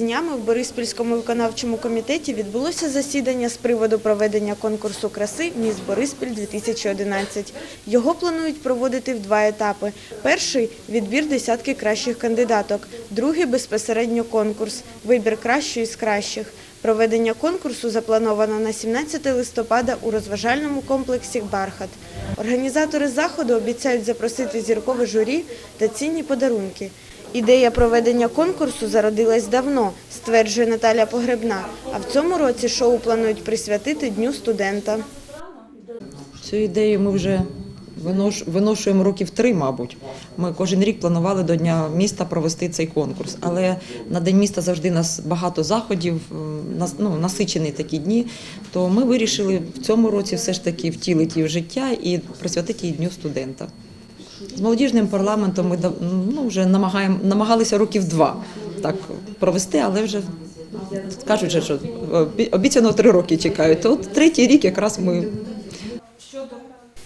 Днями в Бориспільському виконавчому комітеті відбулося засідання з приводу проведення конкурсу краси «Міс Бориспіль-2011». Його планують проводити в два етапи. Перший – відбір десятки кращих кандидаток. Другий – безпосередньо конкурс – вибір кращої з кращих. Проведення конкурсу заплановано на 17 листопада у розважальному комплексі «Бархат». Організатори заходу обіцяють запросити зіркове журі та цінні подарунки. Ідея проведення конкурсу зародилась давно, стверджує Наталя Погребна. А в цьому році шоу планують присвятити Дню студента. Цю ідею ми вже винош- виношуємо років три, мабуть. Ми кожен рік планували до Дня міста провести цей конкурс. Але на День міста завжди нас багато заходів, ну, насичені такі дні. То ми вирішили в цьому році все ж таки втілити в життя і присвятити її Дню студента. З молодіжним парламентом ми ну, вже намагаємо, намагалися років два так провести, але вже кажуть, що обі- обіцяно три роки чекають. То от третій рік якраз ми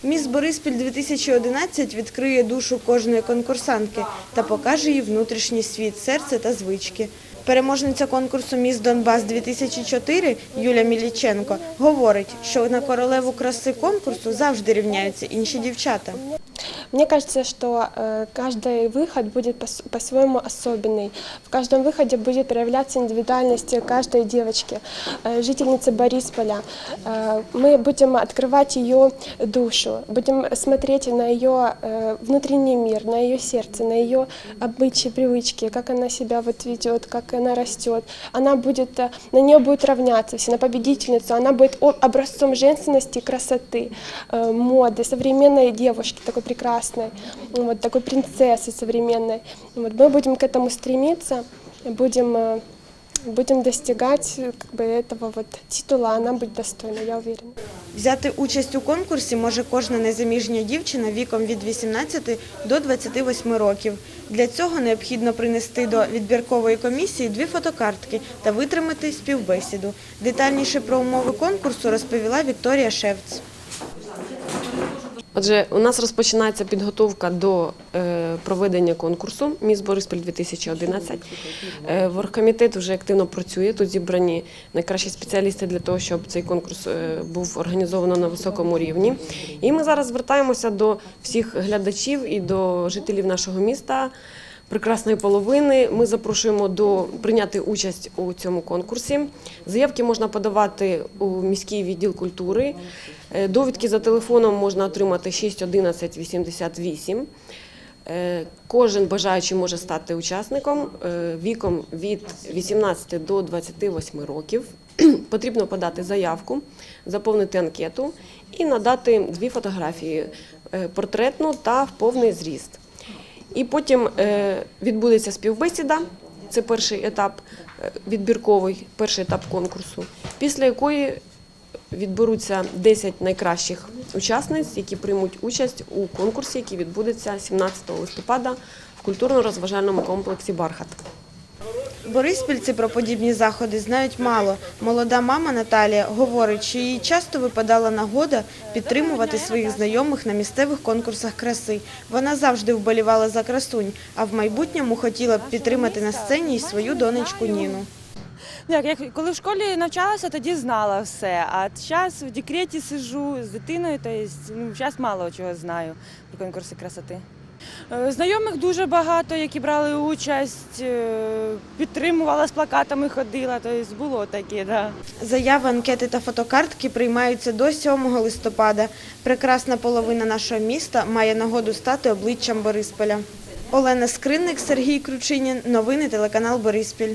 Міс Бориспіль-2011 відкриє душу кожної конкурсантки та покаже їй внутрішній світ, серце та звички. Переможниця конкурсу Міс Донбас-2004 Юля Міліченко говорить, що на королеву краси конкурсу завжди рівняються інші дівчата. Мне кажется, что э, каждый выход будет пос- по-своему особенный. В каждом выходе будет проявляться индивидуальность каждой девочки, э, жительницы Борисполя. Э, мы будем открывать ее душу, будем смотреть на ее э, внутренний мир, на ее сердце, на ее обычаи, привычки, как она себя вот ведет, как она растет. Она будет, э, на нее будет равняться все, на победительницу. Она будет образцом женственности, красоты, э, моды, современной девушки, такой прекрасной, вот такой принцессы современной. Вот мы будем к этому стремиться, будем, э, будем достигать э, как бы этого вот титула, она будет достойна, я уверена. Взяти участь у конкурсі може кожна незаміжня дівчина віком від 18 до 28 років. Для цього необхідно принести до відбіркової комісії дві фотокартки та витримати співбесіду. Детальніше про умови конкурсу розповіла Вікторія Шевц. Отже, у нас розпочинається підготовка до е, проведення конкурсу Міс Бориспіль 2011. Воргкомітет вже активно працює. Тут зібрані найкращі спеціалісти для того, щоб цей конкурс е, був організовано на високому рівні. І ми зараз звертаємося до всіх глядачів і до жителів нашого міста. Прекрасної половини ми запрошуємо до прийняти участь у цьому конкурсі. Заявки можна подавати у міський відділ культури. Е, Довідки за телефоном можна отримати 611 88. Е, Кожен бажаючий може стати учасником е, віком від 18 до 28 років. Потрібно подати заявку, заповнити анкету і надати дві фотографії портретну та в повний зріст. І потім е, відбудеться співбесіда. Це перший етап е, відбірковий, перший етап конкурсу, після якої відберуться 10 найкращих учасниць, які приймуть участь у конкурсі, який відбудеться 17 листопада в культурно-розважальному комплексі Бархат. Бориспільці про подібні заходи знають мало. Молода мама Наталія говорить, що їй часто випадала нагода підтримувати своїх знайомих на місцевих конкурсах краси. Вона завжди вболівала за красунь, а в майбутньому хотіла б підтримати на сцені й свою донечку Ніну. Ну, Як, коли в школі навчалася, тоді знала все. А зараз в декреті сижу з дитиною, то ну, зараз мало чого знаю про конкурси красоти. Е, Знайомих дуже багато, які брали участь, е, підтримувала з плакатами, ходила, тобто було таке, да. Заяви, анкети та фотокартки приймаються до 7 листопада. Прекрасна половина нашого міста має нагоду стати обличчям Борисполя. Олена Скринник, Сергій Кручинін. Новини телеканал Бориспіль.